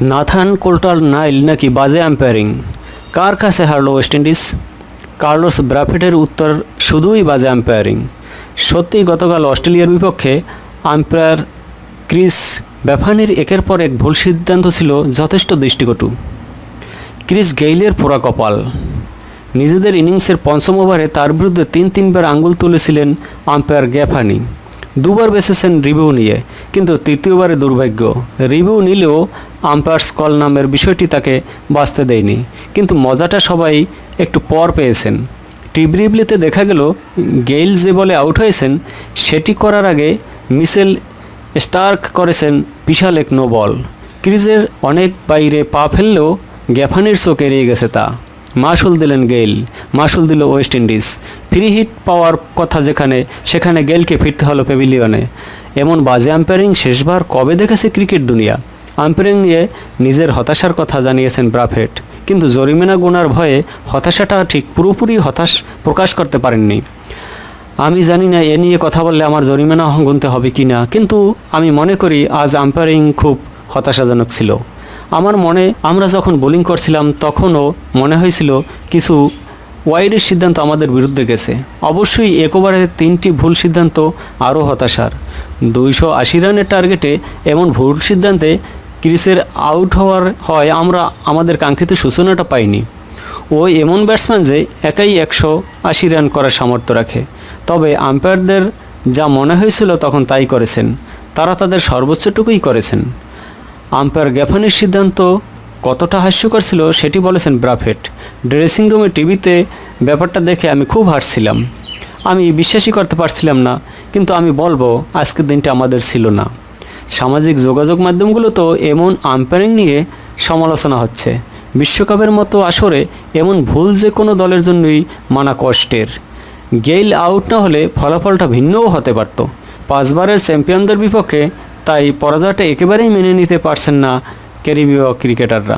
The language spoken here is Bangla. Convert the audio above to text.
নাথান কোল্টার নাইল নাকি বাজে আম্পায়ারিং? কার কাছে হারলো ওয়েস্ট ইন্ডিজ? কার্লোস ব্রাফেটের উত্তর শুধুই বাজে আম্পায়ারিং। সত্যিই গতকাল অস্ট্রেলিয়ার বিপক্ষে আম্পায়ার ক্রিস ব্যাফানির একের পর এক ভুল সিদ্ধান্ত ছিল যথেষ্ট দৃষ্টিকটু। ক্রিস গেইলের পোড়া কপাল। নিজেদের ইনিংসের পঞ্চম ওভারে তার বিরুদ্ধে তিন তিনবার আঙ্গুল তুলেছিলেন আম্পায়ার গ্যাফানি। দুবার বেসেছেন রিভিউ নিয়ে, কিন্তু তৃতীয়বারে দুর্ভাগ্য। রিভিউ নিলেও আম্পায়ার্স কল নামের বিষয়টি তাকে বাঁচতে দেয়নি। কিন্তু মজাটা সবাই একটু পর পেয়েছেন। টিব্রিবলিতে দেখা গেল, গেইল যে বলে আউট হয়েছেন, সেটি করার আগে মিসেল স্টার্ক করেছেন বিশাল এক নো বল ক্রিজের অনেক বাইরে পা ফেললেও গ্যাফানির চোখ এড়িয়ে গেছে তা। মাসুল দিলেন গেইল মাসুল দিল ওয়েস্ট ইন্ডিজ। ফ্রি হিট পাওয়ার কথা যেখানে, সেখানে গেইলকে ফিরতে হলো প্যাভিলিয়নে এমন বাজে আম্পায়ারিং শেষবার কবে দেখেছে ক্রিকেট দুনিয়া? আম্পায়ারিং নিয়ে নিজের হতাশার কথা জানিয়েছেন ব্রাফেট কিন্তু জরিমানা গুনার ভয়ে হতাশাটা ঠিক পুরোপুরি হতাশ প্রকাশ করতে পারেননি। আমি জানি না, এ নিয়ে কথা বললে আমার জরিমানা গুনতে হবে কি না কিন্তু আমি মনে করি আজ আম্পায়ারিং খুব হতাশাজনক ছিল। আমার মনে, আমরা যখন বোলিং করছিলাম, তখনও মনে হয়েছিল কিছু ওয়াইডের সিদ্ধান্ত আমাদের বিরুদ্ধে গেছে। অবশ্যই একবারে তিনটি ভুল সিদ্ধান্ত আরও হতাশার। দুইশো আশি রানের টার্গেটে এমন ভুল সিদ্ধান্তে ক্রিসের আউট হওয়ার হয়, আমরা আমাদের কাঙ্ক্ষিত সূচনাটা পাইনি। ও এমন ব্যাটসম্যান যে একাই একশো আশি রান করার সামর্থ্য রাখে। তবে আম্পায়ারদের যা মনে হয়েছিল তখন তাই করেছেন। তারা তাদের সর্বোচ্চটুকুই করেছেন। আম্পায়ার গ্যাফানির সিদ্ধান্ত কতটা হাস্যকর ছিল সেটি বলেছেন ব্রাফেট। ড্রেসিং রুমে টিভিতে ব্যাপারটা দেখে আমি খুব হাসছিলাম। আমি বিশ্বাসই করতে পারছিলাম না, কিন্তু আমি বলব, আজকের দিনটা আমাদের ছিল না। সামাজিক যোগাযোগ মাধ্যমগুলোতেও এমন আম্পায়ারিং নিয়ে সমালোচনা হচ্ছে। বিশ্বকাপের মতো আসরে এমন ভুল যে কোনো দলের জন্যই মানা কষ্টের। গেইল আউট না হলে ফলাফলটা ভিন্নও হতে পারত। পাঁচবারের চ্যাম্পিয়নদের বিপক্ষে তাই পরাজয়টা একেবারেই মেনে নিতে পারছেন না ক্যারিবীয় ক্রিকেটাররা।